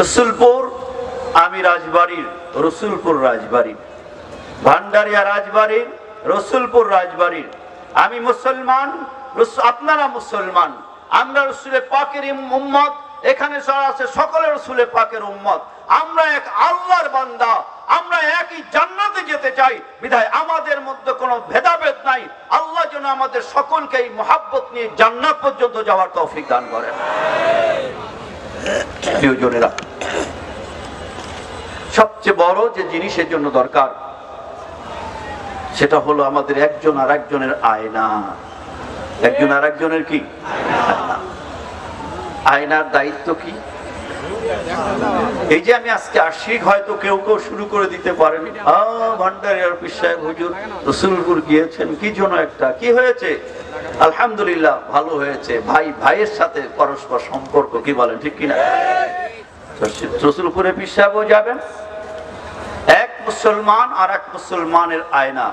রসুলপুর, আমি রাজবাড়ির, রসুলপুর রাজবাড়ির। ভান্ডারিয়া রাজবাড়ির, রসুলপুর রাজবাড়ির। আমি মুসলমান আপনারা মুসলমান। আমরা রসুলে পাকের উম্মত, এখানে যারা আছে সকলে রসুলে পাকের উম্মত। আমরা এক আল্লাহর বান্দা, আমরা একই জান্নাতে যেতে চাই। বিধায় আমাদের মধ্যে কোনো ভেদাভেদ নাই। আল্লাহ যেন আমাদের সকলকে এই মহাব্বত নিয়ে জান্নাত পর্যন্ত যাওয়ার তৌফিক দান করেন। প্রিয়জনেরা। সবচেয়ে বড় যে জিনিসের জন্য দরকার, সেটা হলো আমাদের একজন আর একজনের আয়না। একজন আর একজনের কি আয়নার দায়িত্ব কি? এই যে আমি আজকে আশিক, হয়তো কেউ কেউ শুরু করে দিতে পারেন। ভান্ডারিয়ার পিস সাহেব, হুজুর গিয়েছেন, কি জন্য একটা, কি হয়েছে? আলহামদুলিল্লাহ, ভালো হয়েছে। ভাই, ভাইয়ের সাথে পরস্পর সম্পর্ক কি বলেন, ঠিক কিনা? রসুলপুরে পিস সাহেবও যাবেন। এক মুসলমান আর এক মুসলমানের আয়না।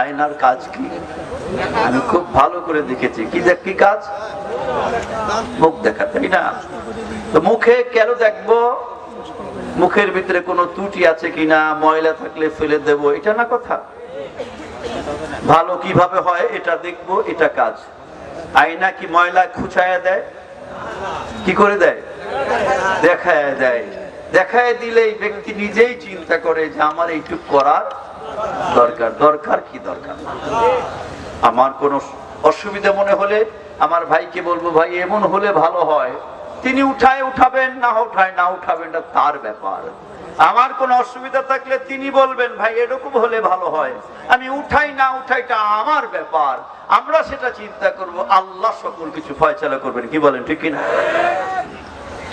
আয়নার কাজ কি? আমি খুব ভালো করে দেখেছি। কি দেখ, কি কাজ? মুখ দেখা, তাই না? তো মুখে কেন দেখব? মুখের ভিতরে কোনো ত্রুটি আছে কিনা? ময়লা থাকলে ফেলে দেব, এটা না কথা। ভালো কীভাবে হয় এটা দেখব, এটা কাজ। আয়না কি ময়লা খুচায় দেয়? কি করে দেয়? দেখায় দেয়। দেখায় দিলে এই ব্যক্তি নিজেই চিন্তা করে যে আমার এইটুক করার দরকার। দরকার কি দরকার? আমার কোনো অসুবিধা মনে হলে, আমার ভাইকে বলব, ভাই, এমন হলে ভালো হয়। তিনি উঠায় উঠাবেন, না উঠায় না উঠাবেন, এটা তার ব্যাপার। আমার কোনো অসুবিধা থাকলে তিনি বলবেন, ভাই, এরকম হলে ভালো হয়। আমি উঠাই না উঠাইটা আমার ব্যাপার। আমরা সেটা চিন্তা করব। আল্লাহ সকল কিছু ফয়সালা করবেন। কি বলেন, ঠিক কিনা?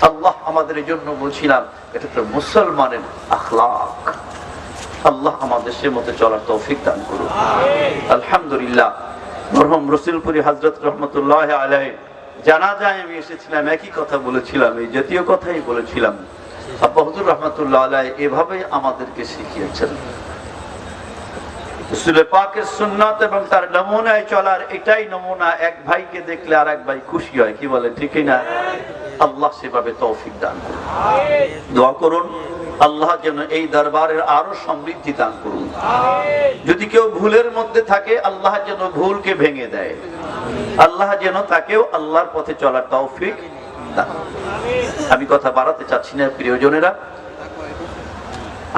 আল্লাহ আমাদের জন্য বলছিলাম, এটা তো মুসলমানের আখলাক। আল্লাহ আমাদের সে মতো চলার তৌফিক দান করুন। আলহামদুলিল্লাহ। মরহম রসুলপুরি হজরত রহমতুল্লাহ আলাই জানা যায় আমি এসেছিলাম, একই কথা বলেছিলাম, এই জাতীয় কথাই বলেছিলাম। আব্বা রহমতুল্লাহ আলাই এভাবেই আমাদেরকে শিখিয়েছেন। তার নমুনায় চলার এটাই নমুনা, এক ভাইকে দেখলে আর এক ভাই খুশি হয়, কি বলে, ঠিকই না? আল্লাহ সেভাবে তৌফিক দান দোয়া করুন। আল্লাহ যেন এই দরবারের আরও সমৃদ্ধি দান করুন। যদি কেউ ভুলের মধ্যে থাকে, আল্লাহ যেন ভুলকে ভেঙে দেয়। আল্লাহ যেন তাকেও আল্লাহর পথে চলার তৌফিক আমি কথা বাড়াতে চাচ্ছি না, প্রিয়জনেরা।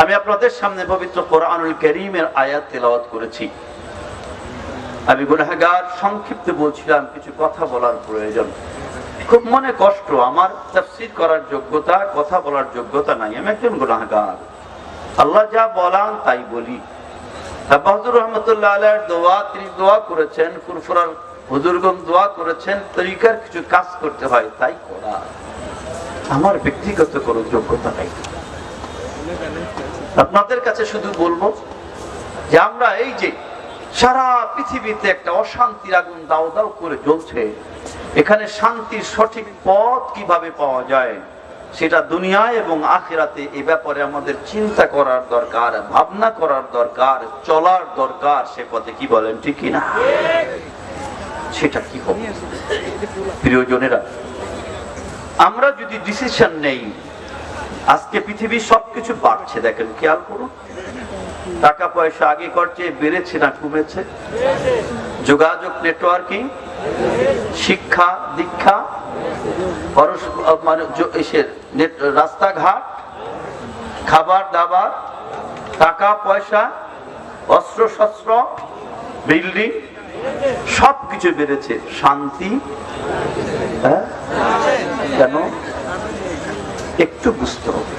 আমি আপনাদের সামনে পবিত্র কোরআনুল করিমের আয়াত তেলাওয়াত করেছি। আমি গুনাহগার, সংক্ষিপ্ত বলছিলাম, কিছু কথা বলার প্রয়োজন। খুব মনে কষ্ট। আমার তাফসীর করার যোগ্যতা, কথা বলার যোগ্যতা নাই। আমি একজন গুনাহগার। আল্লাহ যা বলান তাই বলি। রহমতুল্লাহ দোয়া, তিনি দোয়া করেছেন, ফুরফুরার হুজুরগম দোয়া করেছেন, তরিকার কিছু কাজ করতে হয়, তাই করা। আমার ব্যক্তিগত কোনো যোগ্যতা নাই। আপনাদের কাছে শুধু বলব যে আমরা এই যে সারা পৃথিবীতে একটা অশান্তির আগুন দাও দাও করে জ্বলছে এখানে শান্তির সঠিক পথ কীভাবে পাওয়া যায়, সেটা দুনিয়ায় এবং আখিরাতে এ ব্যাপারে আমাদের চিন্তা করার দরকার, ভাবনা করার দরকার, চলার দরকার, সে পথে কি বলেন, ঠিক কিনা সেটা কি হবে? প্রিয়জনেরা, আমরা যদি ডিসিশন নেই, আজকে পৃথিবীর সবকিছু বাড়ছে, দেখেন, খেয়াল করুন। টাকা পয়সা আগে করছে, বেড়েছে না কমেছে? যোগাযোগ নেটওয়ার্কিং শিক্ষা, দীক্ষা মানে রাস্তাঘাট, খাবার দাবার, টাকা, পয়সা অস্ত্র শস্ত্র বিল্ডিং, সবকিছু বেড়েছে। শান্তি হ্যাঁ? কেন? একটু বুঝতে হবে।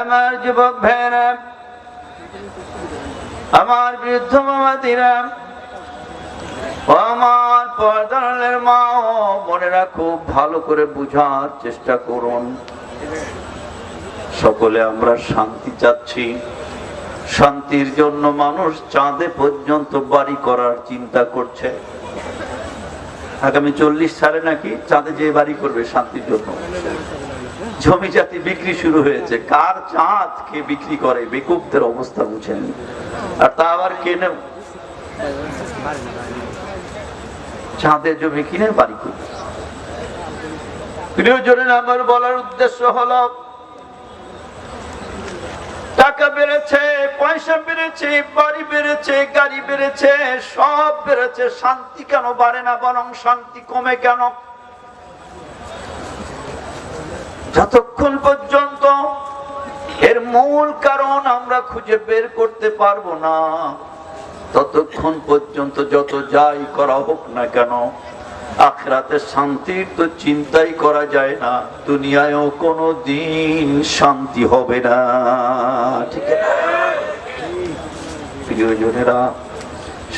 আমার যুবক ভাইরা, আমার বৃদ্ধ মামাদিরা আমার পর্দানের মা ও বোনেরা খুব ভালো করে বুঝার চেষ্টা করুন। সকলে আমরা শান্তি চাচ্ছি। শান্তির জন্য মানুষ চাঁদে পর্যন্ত বাড়ি করার চিন্তা করছে। আগামী চল্লিশ সালে নাকি চাঁদে যে বাড়ি করবে শান্তির জন্য। জমি জাতি বিক্রি শুরু হয়েছে। কার চাঁদ কে বিক্রি করে? বেকুবদের অবস্থা বুঝেন। আর তা আবার কেনে চাঁদের জমি কিনে বাড়ি করবে প্রিয়জনের আমার বলার উদ্দেশ্য হলো, টাকা বেড়েছে, পয়সা বেড়েছে, বাড়ি বেড়েছে, গাড়ি বেড়েছে, সব বেড়েছে, শান্তি কেন বাড়ে না, বরং শান্তি কমে কেন? যতক্ষণ পর্যন্ত এর মূল কারণ আমরা খুঁজে বের করতে পারব না ততক্ষণ পর্যন্ত যত যাই করা হোক না কেন, আখরাতে শান্তির তো চিন্তাই করা যায় না, দুনিয়ায়ও কোনো দিন শান্তি হবে না। ঠিক প্রিয়জনেরা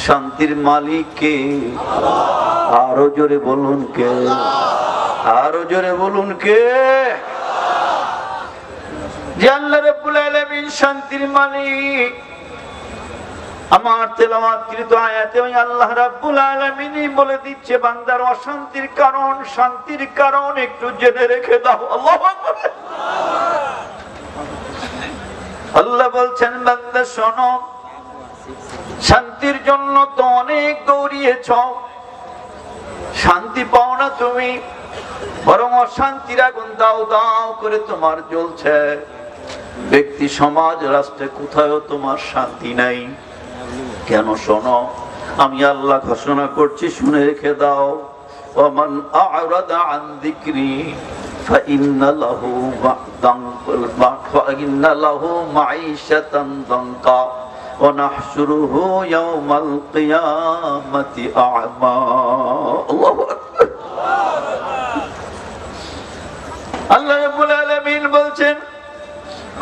শান্তির মালিক কে আরও জোরে বলুন কে? আরও জোরে বলুন কে? আল্লাহ রাব্বুল শান্তির মালিক আমার তেলাওয়াতকৃত আয়াতে ওই আল্লাহ রাব্বুল আলামিনই বলে দিচ্ছে, বান্দার অশান্তির কারণ, শান্তির কারণ একটু জেনে রেখে দাও। আল্লাহু আল্লাহ বলছেন, বান্দা, শোনো, শান্তির জন্য তো অনেক দৌড়িয়েছ। শান্তি পাও না তুমি, বরং অশান্তির আগুন দাও দাও করে তোমার জ্বলছে। ব্যক্তি, সমাজ, রাষ্ট্রে কোথাও তোমার শান্তি নাই। কেন শোনো আমি আল্লাহ ঘোষণা করছি শুনে রেখে দাও ওমান আ'রাদা আন যিকরি فإن له فإن له معيشة ضنكا ونحشره يوم القيامة أعمى الله أكبر আল্লাহ রাব্বুল আলামিন বলছেন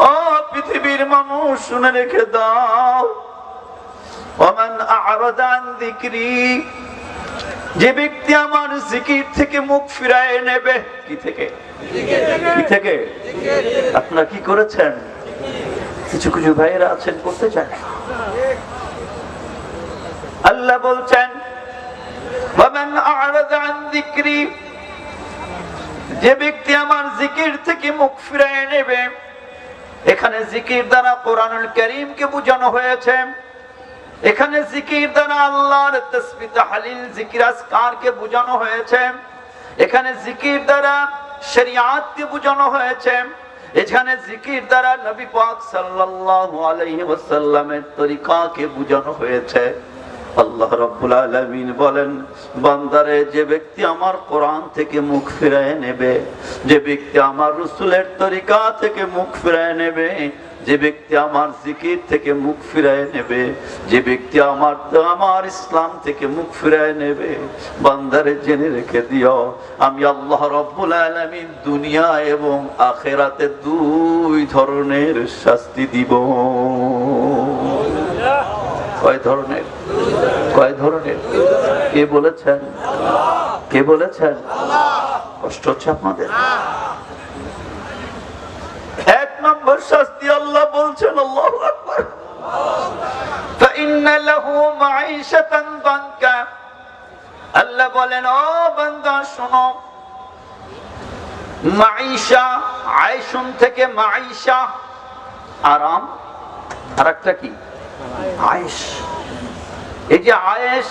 ও পৃথিবীর মানুষ শুনে রেখে দাও যে ব্যক্তি আমার জিকির থেকে মুখ ফিরায় নেবে, কি থেকে? কি থেকে? আপনারা কি করেছেন? কিছু কিছু ভাইয়েরা আছেন করতে চান? আল্লাহ বলছেন যে ব্যক্তি আমার জিকির থেকে মুখ ফিরায় নেবে, এখানে জিকির দ্বারা কোরআনুল করিমকে বোঝানো হয়েছে। এখানে জিকির দ্বারা আল্লাহর তসবি তাহলিল জিকির আজকারকে বোঝানো হয়েছে। এখানে জিকির দ্বারা শরিয়াতকে বোঝানো হয়েছে। এখানে জিকির দ্বারা নবী পাক সাল্লাল্লাহু আলাইহি ওয়াসাল্লামের তরিকাকে বোঝানো হয়েছে। আল্লাহ রাব্বুল আলামিন বলেন, বান্দারে, যে ব্যক্তি আমার কোরআন থেকে মুখ ফিরায় নেবে, যে ব্যক্তি আমার রসুলের তরিকা থেকে মুখ ফিরায় নেবে যে ব্যক্তি আমার জিকির থেকে মুখ ফিরায় নেবে, যে ব্যক্তি আমার আমার ইসলাম থেকে মুখ ফিরায় নেবে, বান্দারে জেনে রেখে দিও, আমি আল্লাহ রব্বুল আলামিন দুনিয়া এবং আখেরাতে দুই ধরনের শাস্তি দিব। কয় ধরনের? কয় ধরনের? কে বলেছেন? কে বলেছেন? কষ্ট হচ্ছে আপনাদের এক নম্বর শাস্তি আল্লাহ বলছেন, আল্লাহ আল্লাহ বলেন, ও বান্দা, শোনো। থেকে আরাম। আর একটা কি এই যে আয়েশ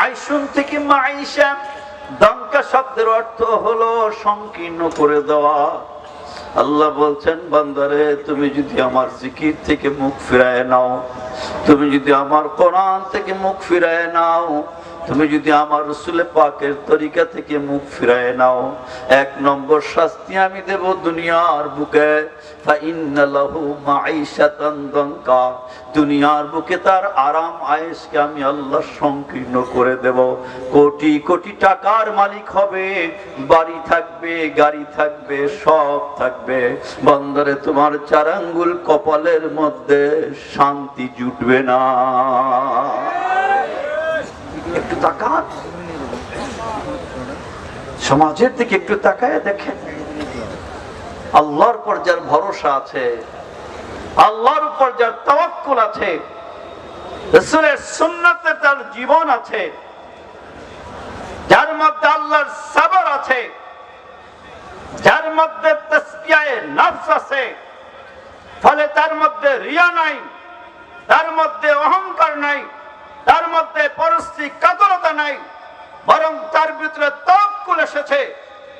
আয়সুন থেকে মাইশা দঙ্কা শব্দের অর্থ হলো সংকীর্ণ করে দেওয়া। আল্লাহ বলছেন, বান্দারে, তুমি যদি আমার জিকির থেকে মুখ ফিরায় নাও, তুমি যদি আমার কোরআন থেকে মুখ ফিরায় নাও তুমি যদি আমার রসুলে পাকের তরিকা থেকে মুখ ফিরায় নাও, এক নম্বর শাস্তি আমি দেব দুনিয়ার বুকে। দুনিয়ার বুকে তার আরাম আয়েসকে আমি আল্লাহ সংকীর্ণ করে দেব। কোটি কোটি টাকার মালিক হবে, বাড়ি থাকবে, গাড়ি থাকবে, সব থাকবে। বন্দরে তোমার চার আঙ্গুল কপালের মধ্যে শান্তি জুটবে না। একটু তাকান। সমাজের দিকে একটু তাকায় দেখেন। আল্লাহর পর যার ভরসা আছে, আল্লাহর উপর যার তাওয়াক্কুল আছে সুন্নতে তার জীবন আছে, যার মধ্যে আল্লাহর সাবর আছে, যার মধ্যে তসবিয়ায়ে নফস আছে, ফলে তার মধ্যে রিয়া নাই, তার মধ্যে অহংকার নাই তার মধ্যে পরশ্রী কাতরতা নাই, বরং তার ভিতরে তকুল এসেছে,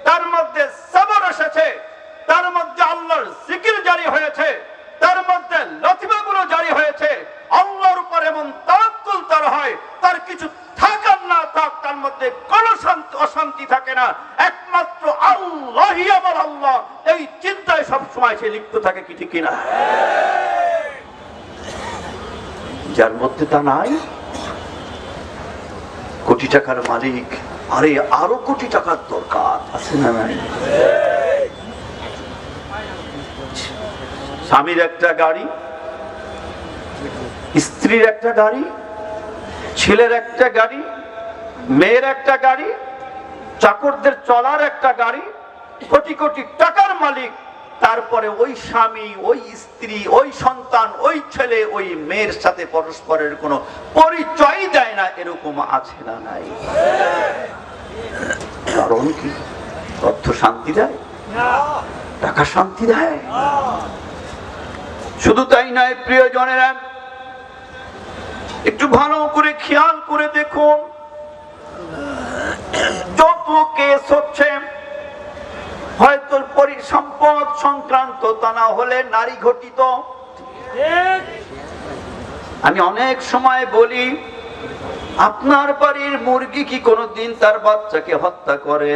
তার মধ্যে সবর এসেছে, তার মধ্যে আল্লাহর জিকির জারি হয়েছে, তার মধ্যে লতিমাগুলো জারি হয়েছে। আল্লাহর উপর এমন তাওয়াক্কুল তার হয়, তার কিছু থাকার না থাক, তার মধ্যে কোনো শান্তি, অশান্তি থাকে না। একমাত্র আল্লাহই আমার আল্লাহ। এই চিন্তায় সব সময় সে লিপ্ত থাকে কি ঠিক কিনা? যার মধ্যে তা নাই কোটি টাকার মালিক। আরে আরও কোটি টাকার দরকার। আছে না নাই? স্বামীর একটা গাড়ি স্ত্রীর একটা গাড়ি ছেলের একটা গাড়ি মেয়ের একটা গাড়ি চাকরদের চলার একটা গাড়ি কোটি কোটি টাকার মালিক। তারপরে ওই স্বামী, ওই স্ত্রী, ওই সন্তান, ওই ছেলে, ওই মেয়ের সাথে পরস্পরের কোনো পরিচয় দেয় না, এরকম আছে না নাই। কারণ কি? অর্থ শান্তি দেয়? টাকা শান্তি দেয়? শুধু তাই নয়, প্রিয়জনেরা, একটু ভালো করে খেয়াল করে দেখুন। যত কেস হচ্ছে হয়তো পরিসম্পদ সংক্রান্ত তা না হলে নারী ঘটিত। আমি অনেক সময় বলি, আপনার বাড়ির মুরগি কি কোনোদিন তার বাচ্চাকে হত্যা করে?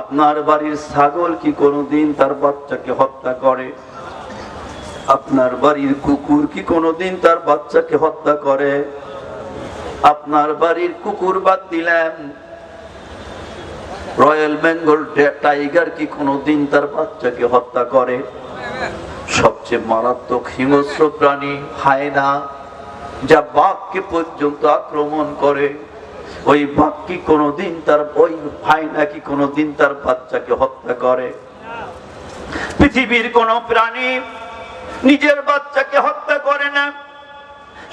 আপনার বাড়ির ছাগল কি কোনোদিন তার বাচ্চাকে হত্যা করে? আপনার বাড়ির কুকুর কি কোনোদিন তার বাচ্চাকে হত্যা করে? আপনার বাড়ির কুকুর বাদ দিলেন রয়্যাল বেঙ্গল টাইগার কি কোনোদিন তার বাচ্চাকে হত্যা করে? সবচেয়ে মারাত্মক হিংস্র প্রাণী হায়না, যা বাঘকে পর্যন্ত আক্রমণ করে। ওই বাঘ কি কোনোদিন তার, ওই হায়না কি কোনোদিন তার বাচ্চাকে হত্যা করে? পৃথিবীর কোন প্রাণী নিজের বাচ্চাকে হত্যা করে না।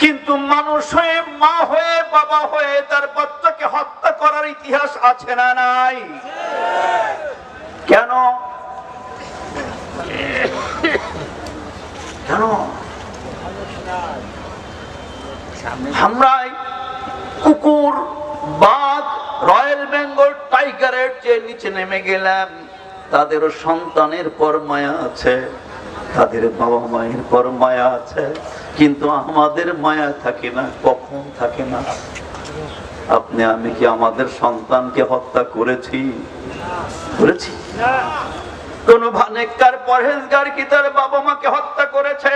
কিন্তু মানুষ হয়ে, মা হয়ে, বাবা হয়ে তার বাচ্চাকে হত্যা করার ইতিহাস আছে না নাই? কেন? কেন? আমরাই কুকুর, বাঘ, রয়্যাল বেঙ্গল টাইগারের যে নিচে নেমে গেলাম। তাদেরও সন্তানের পর মায়া আছে, তাদের বাবা মায়ের পর মায়া আছে। কিন্তু আমাদের মায়া থাকে না, কখন থাকে না? আপনি, আমি কি আমাদের সন্তানকে হত্যা করেছি? করেছি? কোন ভানেকার পরহেজগার কি তার বাবা মাকে হত্যা করেছে?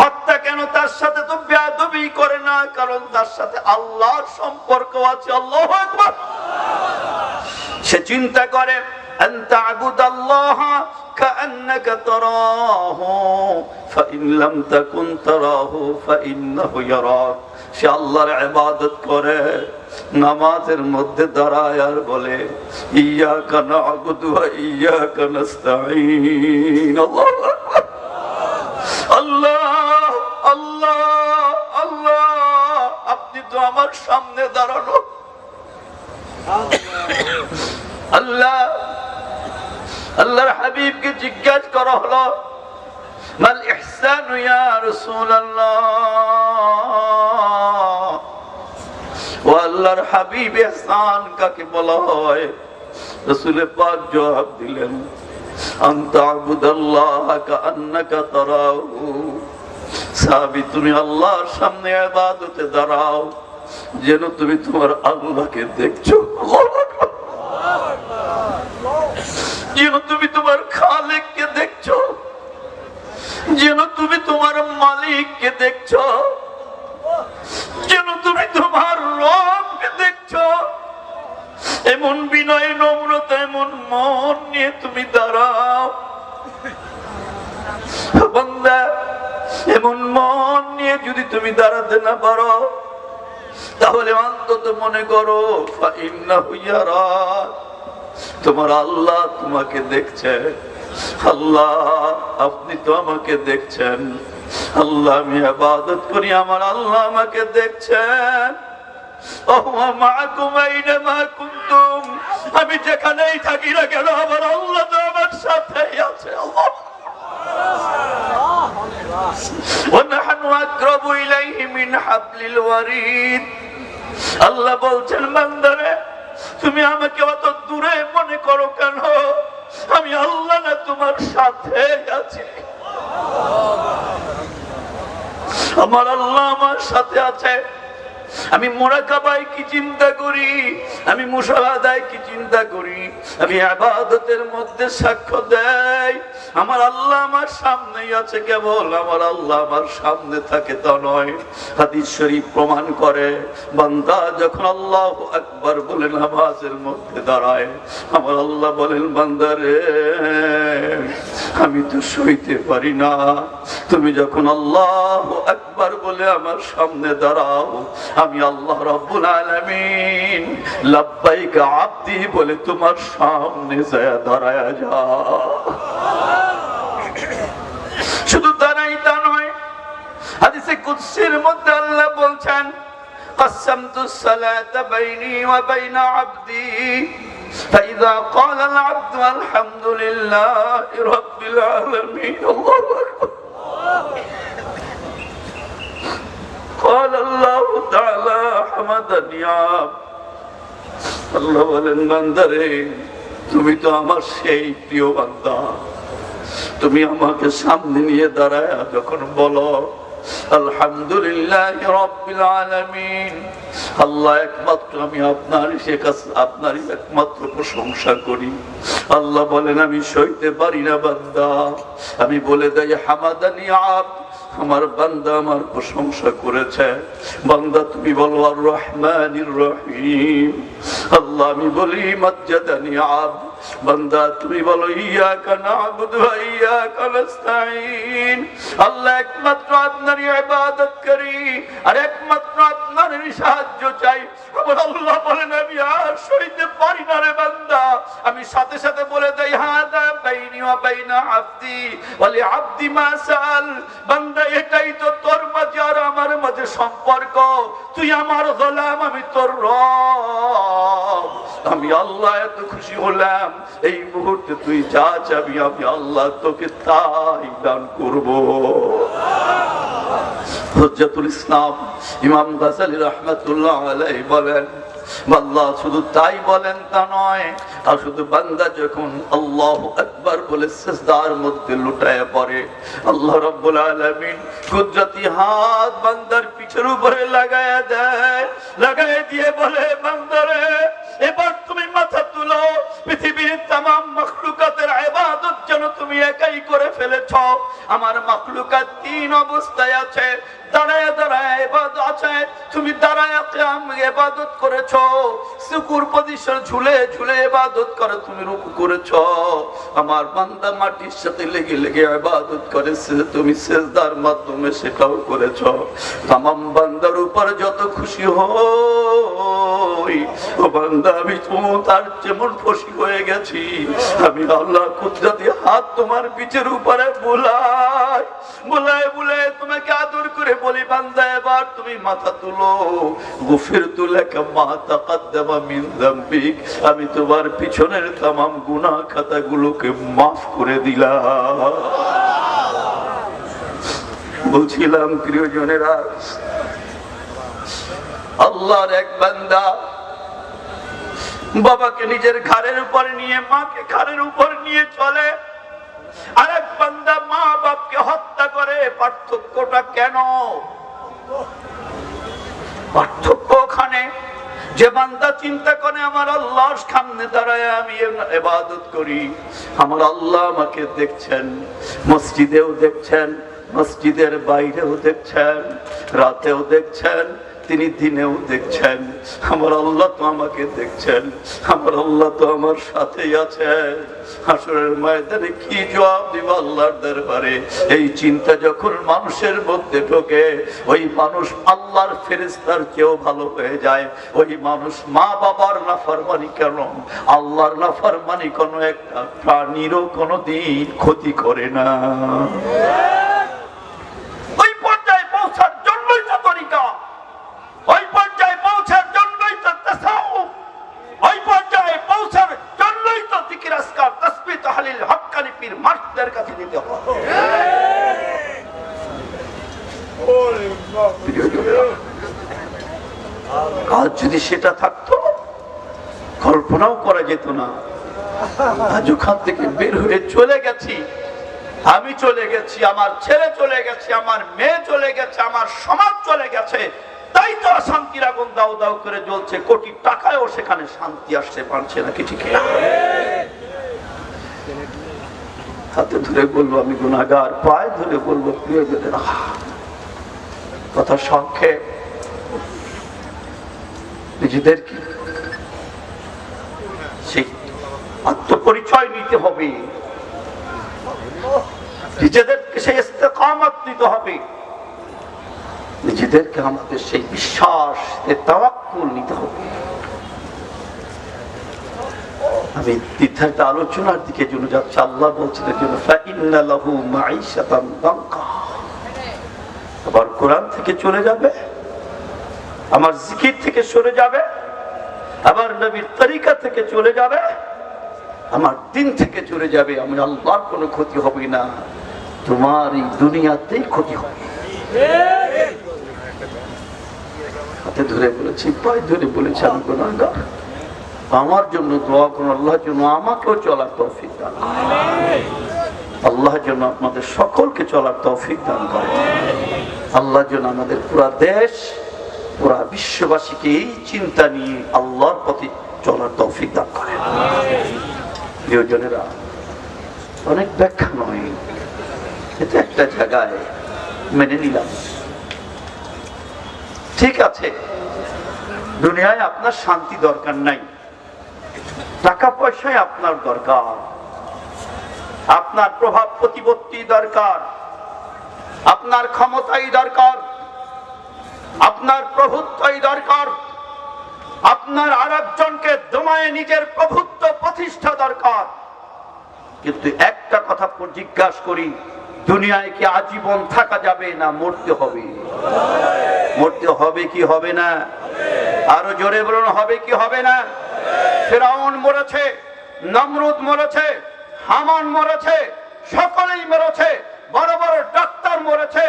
হত্যা কেন তার সাথে তো বেয়াদবি করে না? কারণ তার সাথে আল্লাহর সম্পর্ক আছে। আল্লাহ সে চিন্তা করে أن تعبد الله كأنك تراه فإن لم تكن تراه فإنه يراك সে আল্লাহর ইবাদত করে নামাজের মধ্যে দাঁড়ায় আর বলে ইয়াকা না'বুদু ওয়া ইয়াকা নাস্তাঈন আল্লাহু আকবার আল্লাহ আল্লাহ আল্লাহ আপনি তো আমার সামনে দাঁড়ানো আল্লাহ আল্লাহর হাবিবকে জিজ্ঞাসা করা হলো, মাল ইহসান ইয়া রাসূলুল্লাহ? ও আল্লাহর হাবিব ইহসান কাকে বলা হয়? রাসূল পাক জবাব দিলেন তুমি আল্লাহর সামনে ইবাদতে দাঁড়াও, যেন তুমি তোমার আল্লাহকে দেখছ আল্লাহু আকবার। যেন তুমি তোমার খালেককে দেখছ, যেন তুমি তোমার মালিককে দেখছ, যেন তুমি তোমার রবকে দেখছ এমন বিনয়, নম্রতা, এমন মন নিয়ে তুমি দাঁড়াও বান্দা, এমন মন নিয়ে যদি তুমি দাঁড়াতে না পারো, তাহলে অন্তত মনে করো, ফাইন্নাহু ইয়ারাক। তোমার আল্লাহ তোমাকে দেখছেন। আল্লাহ, আপনি তো আমাকে দেখছেন। আল্লাহ, আমি আবাদত করি, আমার আল্লাহ আমাকে দেখছেন। আমি যেখানেই থাকি না কেন, আমার আল্লাহ তো আমার সাথে আছে। আল্লাহ বলছেন, বান্দারে তুমি আমাকে অত দূরে মনে করো কেন? আমি আল্লাহ না, তোমার সাথে আছি। আমার আল্লাহ আমার সাথে আছে। আমি মোরাকাবাই কি চিন্তা করি? আমি মুসাহাদায় কি চিন্তা করি? আমি আবাদতের মধ্যে সাক্ষ্য দেয় আমার আল্লাহ আমার সামনেই আছে কেবল, আমার আল্লাহ আমার সামনে থাকে তা নয়। হাদিস প্রমাণ করে, বান্দা যখন আল্লাহ একবার বলে নামাজের মধ্যে দাঁড়ায়, আমার আল্লাহ বলেন বান্দারে আমি তো সইতে পারি না। তুমি যখন আল্লাহ একবার বলে আমার সামনে দাঁড়াও আমি আল্লাহ রব্বুল আলামিন লাব্বাইকা আব্দি বলে তোমার সামনে যায় দাঁড়ায় যা শুধু দাঁড়াই তা নয় হাদিসে কুদসির মধ্যে আল্লাহ বলছেন قسمت الصلاة بيني وبين عبدي فإذا قال العبد الحمد لله رب العالمين الله أكبر قال الله تعالى حمدني عبد আল্লাহ বলেন বান্দারে তুমি তো আমার সেই প্রিয় বান্দা তুমি আমাকে সামনে নিয়ে দাঁড়ায় যখন বলো আলহামদুলিল্লাহ রব্বিল আলামিন আল্লাহ একমাত্র আমি আপনার সে কাছে আপনারই একমাত্র প্রশংসা করি আল্লাহ বলেন আমি সইতে পারি না বান্দা আমি বলে দেয় হামাদানি আব আমার বান্দা আমার প্রশংসা করেছে। বান্দা, তুমি বলো, আর রহমানির রহিম। আল্লাহ, আমি বলি, মজ্জাদানি আব তুমি বলো ওয়া ইয়াকা নাস্তাঈন। আল্লাহ একমাত্র আপনারই ইবাদত করি, আর একমাত্র আপনারই সাহায্য চাই। আমার আল্লাহ বলেন, আমি আর সইতে পারি না রে বান্দা। আমি সাথে সাথে বলে দেই, হাদা বাইনি ওয়া বাইনা আবদি ওয়ালি আবদি মা সাল। বান্দা, এটাই তো তোর মাঝে আর আমার মাঝে সম্পর্ক। তুই আমার গোলাম, আমি তোর রব। আমি আল্লাহ এত খুশি হলাম। এই মুহূর্তে তুই যা চাবি, আমি আল্লাহ তোকে তাই দান করব। হজ্জাতুল ইসলাম, ইমাম গাজালি রহমতুল্লাহ আলাই বলেন আল্লাহ শুধু তাই বলেন তা নয়, আর শুধু বান্দা যখন আল্লাহ একবার বলে সেজদার মধ্যে লুটায় পড়ে, আল্লাহ রব্বুল আলামিন কুদরতি হাত বান্দার পিছের উপরে লাগায় দেয়, লাগায় দিয়ে বলে, বান্দারে, এবার তুমি মাথা তুলো, পৃথিবীর তামাম মখলুকাতের ইবাদত যেন তুমি একাই করে ফেলেছ। আমার মখলুকাত তিন অবস্থায় আছে দাঁড়ায় দাঁড়ায় আছে। তুমি দাঁড়ায় ইবাদত করেছ। সুকুর পজিশন ঝুলে ঝুলে ইবাদত করে তুমি রুকু করেছ। আমার বান্দা মাটির সাথে লেগে লেগে করেছে তুমি সেজদার মাধ্যমে সেটাও করেছ। বান্দার উপর যত খুশি হই, ও বান্দা, আমি তার যেমন খুশি হয়ে গেছি, আমি আল্লাহ কুদরতি হাত তোমার পিছের উপরে বুলাই বুলাই বুলাই তোমাকে আদর করে বলি বান্দা এবার তুমি মাথা তুলো। গুফির তুলে মা তাকাদ্দামা মিন আমি তোমার পিছনের তামাম গুনাহ খাতাগুলোকে মাফ করে দিলাম। বলছিলাম, প্রিয়জনেরা, আল্লাহর এক বান্দা বাবাকে নিজের ঘাড়ের উপর নিয়ে, মাকে ঘাড়ের উপর নিয়ে চলে। আরেক বান্দা মা বাপকে হত্যা করে, পার্থক্যটা কেন? পার্থক্য ওখানে। যে বান্দা চিন্তা করে, আমার আল্লাহর সামনে দাঁড়ায়, আমি এবাদত করি। আমার আল্লাহ আমাকে দেখছেন, মসজিদেও দেখছেন, মসজিদের বাইরেও দেখছেন, রাতেও দেখছেন। তিনি দিনেও দেখছেন, আমার আল্লাহ তো আমাকে দেখছেন, আমার আল্লাহ তো আমার সাথেই আছেন। হাসরের ময়দানে কি জবাব দিব আল্লাহর দরবারে? এই চিন্তা যখন মানুষের মধ্যে ঢোকে, ওই মানুষ আল্লাহর ফেরেস্তার চেয়েও ভালো হয়ে যায়। ওই মানুষ মা বাবার নাফরমানি কেন? আল্লাহর নাফরমানি কোনো একটা প্রাণীরও কোনো দিন ক্ষতি করে না ওই পর্যায়ে পৌঁছার জন্যই তো তরিকা ওই পর্যায়ে পৌঁছার জন্যই তো তাসাউফ ওই পর্যায়ে পৌঁছার জন্যই তো জিকির আসকার তাসবিহ তাহলিল হক্কানি পীর মার্কদের কাছে দিতে হবে প্রিয়জনেরা, আজ যদি সেটা থাকতো। কল্পনাও করা যেত না। আজ ওখান থেকে বের হয়ে চলে গেছি। আমি চলে গেছি, আমার ছেলে চলে গেছে, আমার মেয়ে চলে গেছে, আমার সমাজ চলে গেছে। তাই তো শান্তির আগুন দাও দাও করে জ্বলছে। কোটি টাকায়ও সেখানে শান্তি আসতে পারছে না কি ঠিক হাতে ধরে বলব, আমি গুণাগার পায়ে ধরে বলব, প্রিয় কথা সংক্ষেপ। নিজেদের কি? আত্মপরিচয় নিতে হবে। নিজেদেরকে সেই ইস্তেকামত নিতে হবে। নিজেদেরকে আমাদের সেই বিশ্বাস নিতে হবে। আমি দ্বিতীয়টা আলোচনার দিকে জন্য যাচ্ছি, আল্লাহ বলছিলেন জন্য আবার কোরআন থেকে চলে যাবে? আমার জিকির থেকে সরে যাবে আবার নবীর তরিকা থেকে চলে যাবে, আমার দিন থেকে চলে যাবে, আমি আল্লাহর কোনো ক্ষতি হবে না। তোমার এই দুনিয়াতেই ক্ষতি হবে। হাতে ধরে বলেছি, পায়ে ধরে বলেছি, আমি গুণাগার আমার জন্য দোয়া করুন আল্লাহর জন্য আমাকেও চলার তৌফিক দান করুন। আল্লাহ যেন আপনাদের সকলকে চলার তৌফিক দান করে। আল্লাহ যেন আমাদের পুরা দেশ পুরা বিশ্ববাসীকে এই চিন্তা নিয়ে আল্লাহর পথে চলার তৌফিক দান করে। প্রিয়জনেরা অনেক ব্যাখ্যা নয় এটা একটা জায়গায় মেনে নিলাম। ঠিক আছে, দুনিয়ায় আপনার শান্তি দরকার নাই টাকা পয়সায় আপনার দরকার, আপনার প্রভাব প্রতিপত্তি দরকার, আপনার ক্ষমতাই দরকার আপনার প্রভুত্বই দরকার। আপনার আরেকজনকে দমায় নিজের প্রভুত্ব প্রতিষ্ঠা দরকার। কিন্তু একটা কথা জিজ্ঞাসা করি, দুনিয়ায় কি আজীবন থাকা যাবে না মরতে হবে? মরতে হবে কি হবে না? আরও জোরে বলুন, হবে কি হবে না? ফেরাউন মরেছে, নমরুদ মরেছে, হামান মরেছে, সকলেই মরেছে, বড় বড় ডাক্তার মরেছে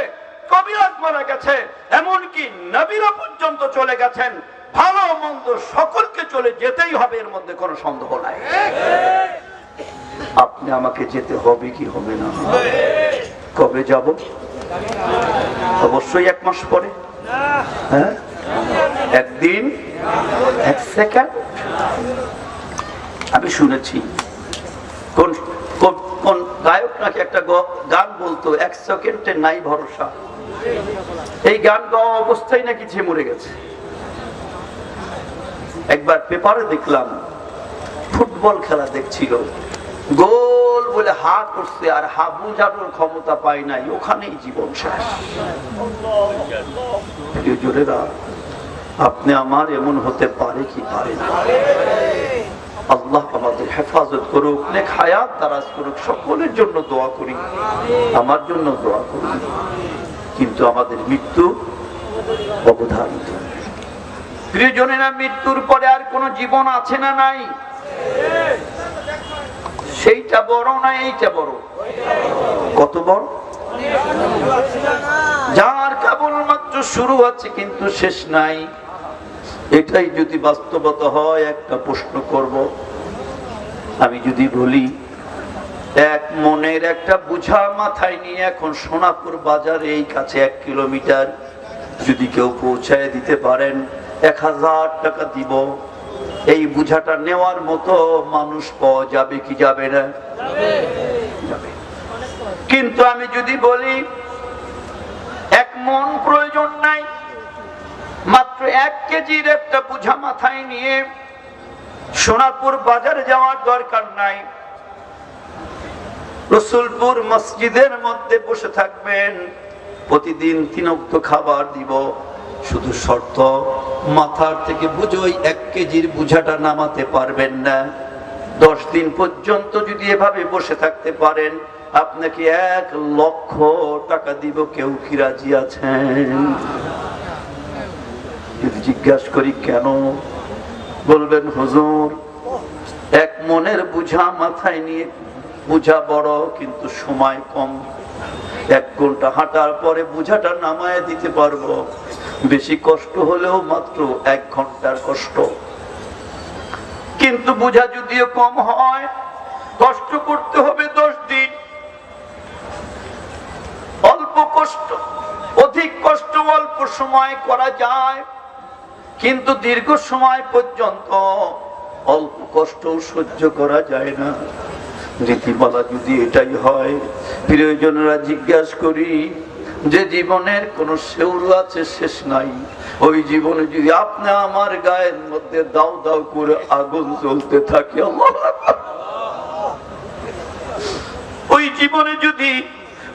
কবিরাজ মারা গেছে, এমনকি নবীরা পর্যন্ত চলে গেছেন। ভালো মন্দ সকলকে চলে যেতেই হবে, এর মধ্যে কোনো সন্দেহ নাই। আপনি আমাকে যেতে হবে কি হবে না? কবে যাব? অবশ্যই এক মাস পরে। হ্যাঁ? একদিন? এক সেকেন্ড? আমি শুনেছি। কোন, কোন- কোন গায়ক নাকি একটা গান বলতো, এক সেকেন্ডে নাই ভরসা। এই গান গাওয়া অবস্থায় নাকি যে মরে গেছে? একবার পেপারে দেখলাম, ফুটবল খেলা দেখছিল। গোল বলে হা করছে আর হা বুঝানোর ক্ষমতা পায় নাই, ওখানেই জীবন শেষ। জোরেরা, আপনি আমার এমন হতে পারে কি পারে আল্লাহ আমাদের হেফাজত করুক, নেক হায়াত দারাজ করুক, সকলের জন্য দোয়া করি। আমার জন্য দোয়া করি কিন্তু আমাদের মৃত্যু অবধারিত। প্রিয়জনেরা মৃত্যুর পরে আর কোন জীবন আছে না নাই? সেইটা বড় না এইটা বড়? কত বড়? যার কেবলমাত্র শুরু আছে কিন্তু শেষ নাই। এটাই যদি বাস্তবতা হয় একটা প্রশ্ন করব। আমি যদি বলি এক মনের একটা বুঝা মাথায় নিয়ে এখন সোনাপুর বাজার এই কাছে এক কিলোমিটার। যদি কেউ পৌঁছায় দিতে পারেন, এক হাজার টাকা দিব। এই বুঝাটা নেওয়ার মতো মানুষ পাওয়া যাবে কি যাবে না? কিন্তু আমি যদি বলি, এক মন প্রয়োজন নাই। মাত্র এক কেজির একটা বুঝা মাথায় নিয়ে সোনাপুর বাজারে যাওয়ার দরকার নাই। রসুলপুর মসজিদের মধ্যে বসে থাকবেন। প্রতিদিন তিনক্ত খাবার দিব। শুধু শর্ত, মাথার থেকে বুঝোই এক কেজির বুঝাটা নামাতে পারবেন না। দশ দিন পর্যন্ত যদি এভাবে বসে থাকতে পারেন, আপনাকে এক লক্ষ টাকা দিব, কেউ কি রাজি আছেন? যদি জিজ্ঞাসা করি, কেন? বলবেন, হুজুর, এক মনের বুঝা মাথায় নিয়ে বুঝা বড়, কিন্তু সময় কম। এক ঘণ্টা হাঁটার পরে বুঝাটা নামায় দিতে পারব। বেশি কষ্ট হলেও মাত্র এক ঘণ্টার কষ্ট। কিন্তু বোঝা যদিও কম হয়, কষ্ট করতে হবে দশ দিন। অল্প কষ্ট, অধিক কষ্ট অল্প সময় করা যায়, কিন্তু দীর্ঘ সময় পর্যন্ত অল্প কষ্ট সহ্য করা যায় না। নীতিমালা যদি এটাই হয়, প্রিয়জনরা জিজ্ঞাসা করি যে জীবনের কোন সেউর আছে শেষ নাই। ওই জীবনে যদি আপনি আমার গায়ের মধ্যে দাও দাও করে আগুন জ্বলতে থাকে ওই জীবনে যদি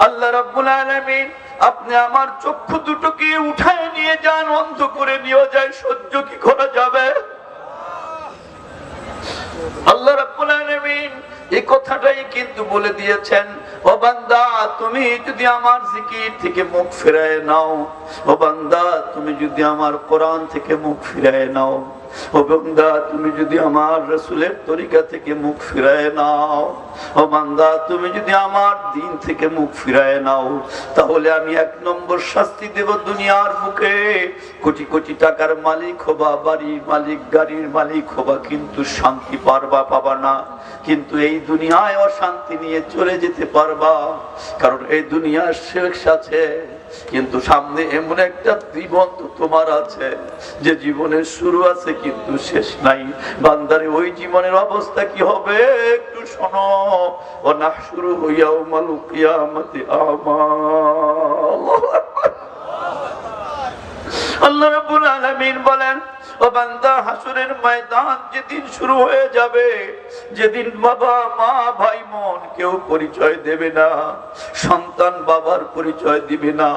আল্লাহ রাব্বুল আলামিন আপনি আমার চক্ষু দুটোকে উঠায় নিয়ে যান, অন্ধ করে নিয়ে যায়, সহ্য কি করা যাবে? আল্লাহ রাব্বুল আলামিন এই কথাটাই কিন্তু বলে দিয়েছেন, ও বান্দা, তুমি যদি আমার জিকির থেকে মুখ ফিরায় নাও, ও বান্দা, তুমি যদি আমার কোরআন থেকে মুখ ফিরায় নাও। ও বান্দা, তুমি যদি আমার রসুলের তরিকা থেকে মুখ ফিরায় নাও, ও বান্দা, তুমি যদি আমার দিন থেকে মুখ ফিরায় নাও, তাহলে আমি এক নম্বর শাস্তি দেব দুনিয়ার কোটি কোটি টাকার মালিক হবা, বাড়ির মালিক, গাড়ির মালিক হবা, কিন্তু শান্তি পারবা, পাবা না। কিন্তু এই দুনিয়ায় অশান্তি নিয়ে চলে যেতে পারবা, কারণ এই দুনিয়ার শেষ আছে কিন্তু সামনে এমন একটা জীবন তোমার আছে যে জীবনের শুরু আছে কিন্তু শেষ নাই। বান্দারে, ওই জীবনের অবস্থা কি হবে? একটু শোনো। ও না শুরু হইয়াও মালুকিয়া আমাতে আমার বলেন, ও বান্দা, হাসুরের ময়দান যেদিন শুরু হয়ে যাবে, যেদিন বাবা, মা, ভাই কেউ পরিচয় দেবে না, সন্তান বাবার পরিচয় দিবে না,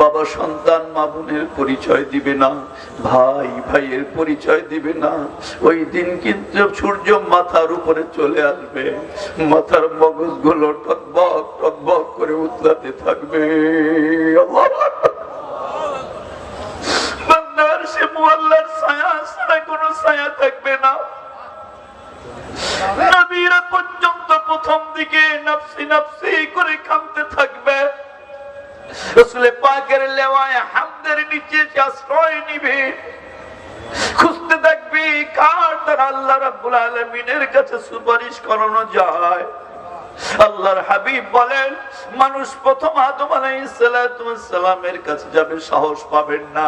বাবা সন্তান, মা বোনের পরিচয় দিবে না, ভাই, ভাইয়ের পরিচয় দিবে না, ওই দিন কিন্তু সূর্য মাথার উপরে চলে আসবে, মাথার মগজগুলো টকবক টকবক করে উতলাতে থাকবে। আল্লাহু আকবার। বান্দার সে মুআল্লার ছায়া ছাড়া কোনো ছায়া থাকবে না নবীরা পর্যন্ত প্রথম দিকে নাফসি নাফসি করে কাঁদতে থাকবে রসুলের পাকের লেওয়ায় হামদের নিচে সে আশ্রয় নিবে, খুঁজতে থাকবি কার দ্বারা আল্লাহ রাব্বুল আলামিনের কাছে সুপারিশ করানো যায় আল্লাহর হাবিব বলেন, মানুষ প্রথম আদম আলাইসালামের কাছে যাবে, সাহস পাবেন না।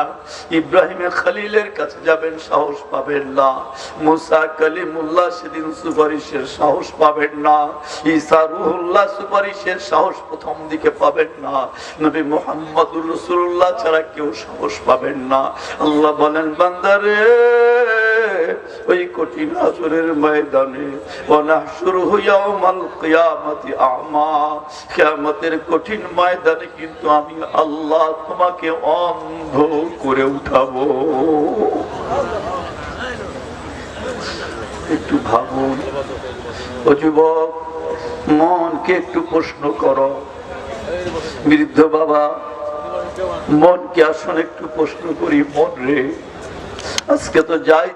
ইব্রাহিমের খালিলের কাছে যাবেন, সাহস পাবেন না। মুসা কালিমুল্লাহ সেদিন সুপারিশের সাহস পাবেন না। ঈসা রুহুল্লাহ সুপারিশের সাহস প্রথম দিকে পাবেন না। নবী মোহাম্মদুর রসুল্লাহ ছাড়া কেউ সাহস পাবেন না। আল্লাহ বলেন, বান্দারে ওই কঠিন আসরের ময়দানে অনাসুর হইয়াও মাল কিয়ামতি আমা। কিয়ামতের কঠিন ময়দানে কিন্তু আমি আল্লাহ তোমাকে অন্ধ করে উঠাবো। একটু ভাবুন। ও যুবক, মনকে একটু প্রশ্ন করো। বৃদ্ধ বাবা, মনকে আসলে একটু প্রশ্ন করি, মন রে। আজকে তো যাই